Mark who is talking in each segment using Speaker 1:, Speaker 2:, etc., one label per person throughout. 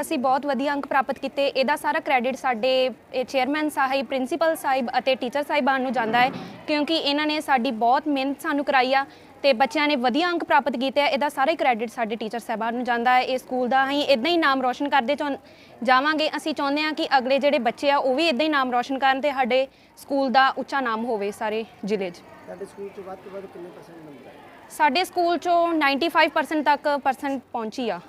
Speaker 1: ਅਸੀਂ ਬਹੁਤ ਵਧੀਆ ਅੰਕ ਪ੍ਰਾਪਤ ਕੀਤੇ। ਇਹਦਾ ਸਾਰਾ ਕ੍ਰੈਡਿਟ ਸਾਡੇ ਚੇਅਰਮੈਨ ਸਾਹਿਬ ਪ੍ਰਿੰਸੀਪਲ ਸਾਹਿਬ ਅਤੇ ਟੀਚਰ ਸਾਹਿਬਾਨ ਨੂੰ ਜਾਂਦਾ ਹੈ ਕਿਉਂਕਿ ਇਹਨਾਂ ਨੇ ਸਾਡੀ ਬਹੁਤ ਮਿਹਨਤ ਸਾਨੂੰ ਕਰਾਈ ਆ ਤੇ ਬੱਚਿਆਂ ਨੇ ਵਧੀਆ ਅੰਕ ਪ੍ਰਾਪਤ ਕੀਤੇ ਆ। ਇਹਦਾ ਸਾਰਾ ਕ੍ਰੈਡਿਟ ਸਾਡੇ ਟੀਚਰ ਸਾਹਿਬਾਨ ਨੂੰ ਜਾਂਦਾ ਹੈ। ਇਹ ਸਕੂਲ ਦਾ ਅਸੀਂ ਇਦਾਂ ਹੀ ਨਾਮ ਰੋਸ਼ਨ ਕਰਦੇ ਜਾਵਾਂਗੇ। ਅਸੀਂ ਚਾਹੁੰਦੇ ਹਾਂ ਕਿ ਅਗਲੇ ਜਿਹੜੇ ਬੱਚੇ ਆ ਉਹ ਵੀ ਇਦਾਂ ਹੀ ਨਾਮ ਰੋਸ਼ਨ ਕਰਨ ਤੇ ਸਾਡੇ ਸਕੂਲ ਦਾ ਉੱਚਾ ਨਾਮ ਹੋਵੇ ਸਾਰੇ ਜ਼ਿਲ੍ਹੇ 'ਚ।
Speaker 2: ਤੁਹਾਡੇ ਸਕੂਲ ਚ ਵੱਧ ਤੋਂ ਵੱਧ ਕਿੰਨੇ ਪਰਸੈਂਟ ਨੰਬਰ ਆਏ
Speaker 1: ਸਾਡੇ ਸਕੂਲ 'ਚੋਂ 95% ਤੱਕ ਪਰਸੈਂਟ ਪਹੁੰਚੀ ਆ।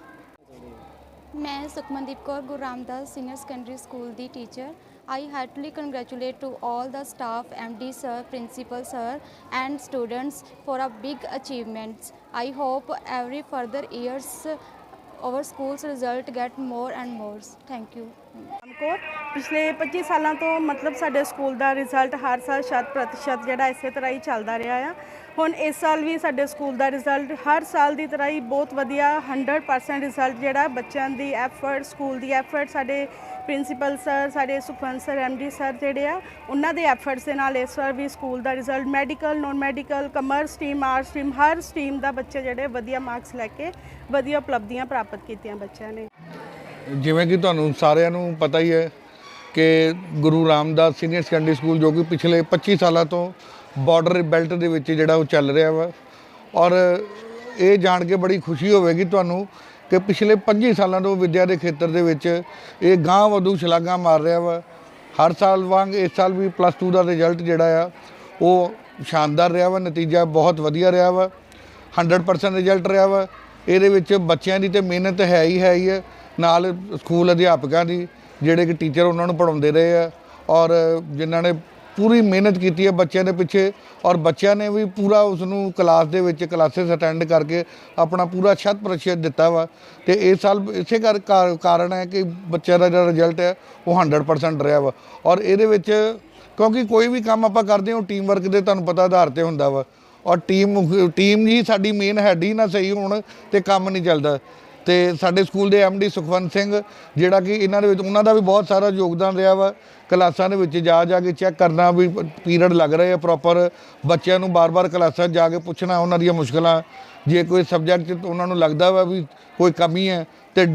Speaker 3: ਮੈਂ Sukhmandeep Kaur Guru Ramdas senior secondary school the teacher I heartily congratulate to all the staff MD sir principal sir and students for a big achievements I hope every further years our school's result get more and more thank you
Speaker 4: Kaur ਪਿਛਲੇ 25 ਸਾਲਾਂ ਤੋਂ ਮਤਲਬ ਸਾਡੇ school ਦਾ result ਹਰ ਸਾਲ ਸ਼ਤ ਪ੍ਰਤੀਸ਼ਤ ਜਿਹੜਾ ਇਸੇ ਤਰ੍ਹਾਂ ਹੀ ਚੱਲਦਾ ਰਿਹਾ ਆ ਹੁਣ ਇਸ ਸਾਲ ਵੀ ਸਾਡੇ ਸਕੂਲ ਦਾ ਰਿਜ਼ਲਟ ਹਰ ਸਾਲ ਦੀ ਤਰ੍ਹਾਂ ਹੀ ਬਹੁਤ ਵਧੀਆ 100% ਰਿਜ਼ਲਟ ਜਿਹੜਾ ਬੱਚਿਆਂ ਦੀ ਐਫਰਟ ਸਕੂਲ ਦੀ ਐਫਰਟ ਸਾਡੇ ਪ੍ਰਿੰਸੀਪਲ ਸਰ ਸਾਡੇ ਸੁਖਵੰਤ ਸਰ ਐਮਡੀ ਸਰ ਜਿਹੜੇ ਆ ਉਹਨਾਂ ਦੇ ਐਫਰਟਸ ਦੇ ਨਾਲ ਇਸ ਵਾਰ ਵੀ ਸਕੂਲ ਦਾ result medical non medical commerce stream arts stream ਹਰ ਸਟਰੀਮ ਦਾ ਬੱਚੇ ਜਿਹੜੇ ਵਧੀਆ ਮਾਰਕਸ ਲੈ ਕੇ ਵਧੀਆ ਉਪਲਬਧੀਆਂ ਪ੍ਰਾਪਤ ਕੀਤੀਆਂ ਬੱਚਿਆਂ ਨੇ
Speaker 5: ਜਿਵੇਂ ਕਿ ਤੁਹਾਨੂੰ ਸਾਰਿਆਂ ਨੂੰ ਪਤਾ ਹੀ ਹੈ ਕਿ Guru Ramdas senior secondary school ਜੋ ਕਿ ਪਿਛਲੇ 25 ਸਾਲਾਂ ਤੋਂ ਬਾਰਡਰ ਬੈਲਟ ਦੇ ਵਿੱਚ ਜਿਹੜਾ ਉਹ ਚੱਲ ਰਿਹਾ ਵਾ। ਔਰ ਇਹ ਜਾਣ ਕੇ ਬੜੀ ਖੁਸ਼ੀ ਹੋਵੇਗੀ ਤੁਹਾਨੂੰ ਕਿ ਪਿਛਲੇ 25 ਸਾਲਾਂ ਤੋਂ ਵਿਦਿਆ ਦੇ ਖੇਤਰ ਦੇ ਵਿੱਚ ਇਹ ਗਾਂਹ ਵਧੂ ਛਲਾਂਗਾ ਮਾਰ ਰਿਹਾ ਵਾ। ਹਰ ਸਾਲ ਵਾਂਗ ਇਸ ਸਾਲ ਵੀ ਪਲੱਸ 2 ਦਾ ਰਿਜ਼ਲਟ ਜਿਹੜਾ ਆ, ਉਹ ਸ਼ਾਨਦਾਰ ਰਿਹਾ ਵਾ। ਨਤੀਜਾ ਬਹੁਤ ਵਧੀਆ ਰਿਹਾ ਵਾ। 100% ਰਿਜ਼ਲਟ ਰਿਹਾ ਵਾ। ਇਹਦੇ ਵਿੱਚ ਬੱਚਿਆਂ ਦੀ ਤੇ ਮਿਹਨਤ ਹੈ ਹੀ ਹੈ ਹੀ ਹੈ। ਨਾਲ ਸਕੂਲ ਅਧਿਆਪਕਾਂ ਦੀ, ਜਿਹੜੇ ਕਿ ਟੀਚਰ ਉਹਨਾਂ ਨੂੰ ਪੜਾਉਂਦੇ ਰਹੇ ਆ ਔਰ ਜਿਨ੍ਹਾਂ ਨੇ ਪੂਰੀ ਮਿਹਨਤ ਕੀਤੀ ਹੈ ਬੱਚਿਆਂ ਦੇ ਪਿੱਛੇ ਔਰ ਬੱਚਿਆਂ ਨੇ ਵੀ ਪੂਰਾ ਉਸ ਨੂੰ ਕਲਾਸ ਦੇ ਵਿੱਚ ਕਲਾਸਿਸ ਅਟੈਂਡ ਕਰਕੇ ਆਪਣਾ ਪੂਰਾ ਸ਼ਤ ਪ੍ਰਤੀਸ਼ਤ ਦਿੱਤਾ ਵਾ। ਤੇ ਇਸ ਸਾਲ ਇਸੇ ਕਰ ਕਾ- ਕਾਰਨ ਹੈ ਕਿ ਬੱਚਿਆਂ ਦਾ ਜਿਹੜਾ ਰਿਜ਼ਲਟ ਹੈ ਉਹ 100% ਰਿਹਾ ਵਾ। ਔਰ ਇਹਦੇ ਵਿੱਚ ਕਿਉਂਕਿ ਕੋਈ ਵੀ ਕੰਮ ਆਪਾਂ ਕਰਦੇ ਹਾਂ ਟੀਮ ਵਰਕ ਦੇ ਤੁਹਾਨੂੰ ਪਤਾ ਆਧਾਰ ਤੇ ਹੁੰਦਾ ਵਾ। ਔਰ ਟੀਮ ਟੀਮ ਹੀ ਸਾਡੀ ਮੇਨ ਹੈਡ ਹੀ ਨਾ ਸਹੀ ਹੋਣ ਤੇ ਕੰਮ ਨਹੀਂ ਚੱਲਦਾ। ਤੇ ਸਾਡੇ ਸਕੂਲ ਦੇ ਡੀ ਸੁਖਵੰਤ ਸਿੰਘ, ਜਿਹੜਾ ਕਿ ਇਹਨਾਂ ਦੇ ਵਿੱਚ, ਉਹਨਾਂ ਦਾ ਵੀ ਬਹੁਤ ਸਾਰਾ ਯੋਗਦਾਨ ਰਿਹਾ ਵਾ। ਕਲਾਸਾਂ ਦੇ ਵਿੱਚ ਜਾ ਜਾ ਕੇ ਚੈੱਕ ਕਰਨਾ ਵੀ ਪੀਰੀਅਡ ਲੱਗ ਰਹੇ ਆ ਪ੍ਰੋਪਰ ਬੱਚਿਆਂ ਨੂੰ ਬਾਰ-ਬਾਰ ਕਲਾਸਾਂ 'ਚ ਜਾ ਕੇ ਪੁੱਛਣਾ, ਉਹਨਾਂ ਦੀਆਂ ਮੁਸ਼ਕਲਾਂ। ਜੇ ਕੋਈ ਸਬਜੈਕਟ 'ਚ ਉਹਨਾਂ ਨੂੰ ਲੱਗਦਾ ਵਾ ਵੀ ਕੋਈ ਕਮੀ ਹੈ, ਤੇ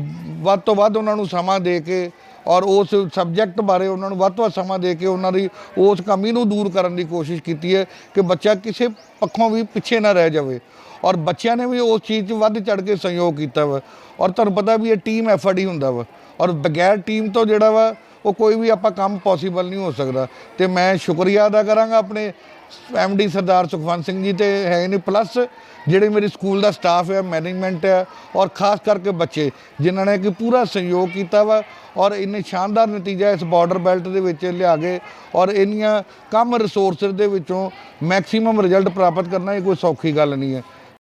Speaker 5: ਵੱਧ ਤੋਂ ਵੱਧ ਉਹਨਾਂ ਨੂੰ ਸਮਾਂ ਦੇ ਕੇ ਔਰ ਉਸ ਸਬਜੈਕਟ ਬਾਰੇ ਉਹਨਾਂ ਨੂੰ ਵੱਧ ਤੋਂ ਵੱਧ ਸਮਾਂ ਦੇ ਕੇ ਉਹਨਾਂ ਦੀ ਉਸ ਕਮੀ ਨੂੰ ਦੂਰ ਕਰਨ ਦੀ ਕੋਸ਼ਿਸ਼ ਕੀਤੀ ਹੈ ਕਿ ਬੱਚਾ ਕਿਸੇ ਪੱਖੋਂ ਵੀ ਪਿੱਛੇ ਨਾ ਰਹਿ ਜਾਵੇ। ਔਰ ਬੱਚਿਆਂ ਨੇ ਵੀ ਉਸ ਚੀਜ਼ 'ਚ ਵੱਧ ਚੜ ਕੇ ਸਹਿਯੋਗ ਕੀਤਾ ਵਾ। ਔਰ ਤੁਹਾਨੂੰ ਪਤਾ ਵੀ ਇਹ ਟੀਮ ਐਫਰਟ ਹੀ ਹੁੰਦਾ ਵਾ। ਔਰ ਬਗੈਰ ਟੀਮ ਤੋਂ ਜਿਹੜਾ ਵਾ ਉਹ ਕੋਈ ਵੀ ਆਪਾਂ ਕੰਮ ਪੋਸੀਬਲ ਨਹੀਂ ਹੋ ਸਕਦਾ। ਤੇ ਮੈਂ ਸ਼ੁਕਰੀਆ ਅਦਾ ਕਰਾਂਗਾ ਆਪਣੇ ਐਮਡੀ ਸਰਦਾਰ ਸੁਖਵੰਤ ਸਿੰਘ ਜੀ ਤੇ ਹੈ ਨੇ ਪਲੱਸ ਜਿਹੜੇ ਮੇਰੇ ਸਕੂਲ ਦਾ ਸਟਾਫ ਹੈ ਮੈਨੇਜਮੈਂਟ ਹੈ ਔਰ ਖਾਸ ਕਰਕੇ ਬੱਚੇ, ਜਿਨ੍ਹਾਂ ਨੇ ਕਿ ਪੂਰਾ ਸਹਿਯੋਗ ਕੀਤਾ ਵਾ ਔਰ ਇੰਨੇ ਸ਼ਾਨਦਾਰ ਨਤੀਜਾ ਇਸ ਬਾਰਡਰ ਬੈਲਟ ਦੇ ਵਿੱਚ ਲਿਆ ਗਏ ਔਰ ਇੰਨੀਆਂ ਕਮ ਰਿਸੋਰਸਸ ਦੇ ਵਿੱਚੋਂ ਮੈਕਸਿਮਮ ਰਿਜ਼ਲਟ ਪ੍ਰਾਪਤ ਕਰਨਾ ਇਹ ਕੋਈ ਸੌਖੀ ਗੱਲ ਨਹੀਂ ਹੈ।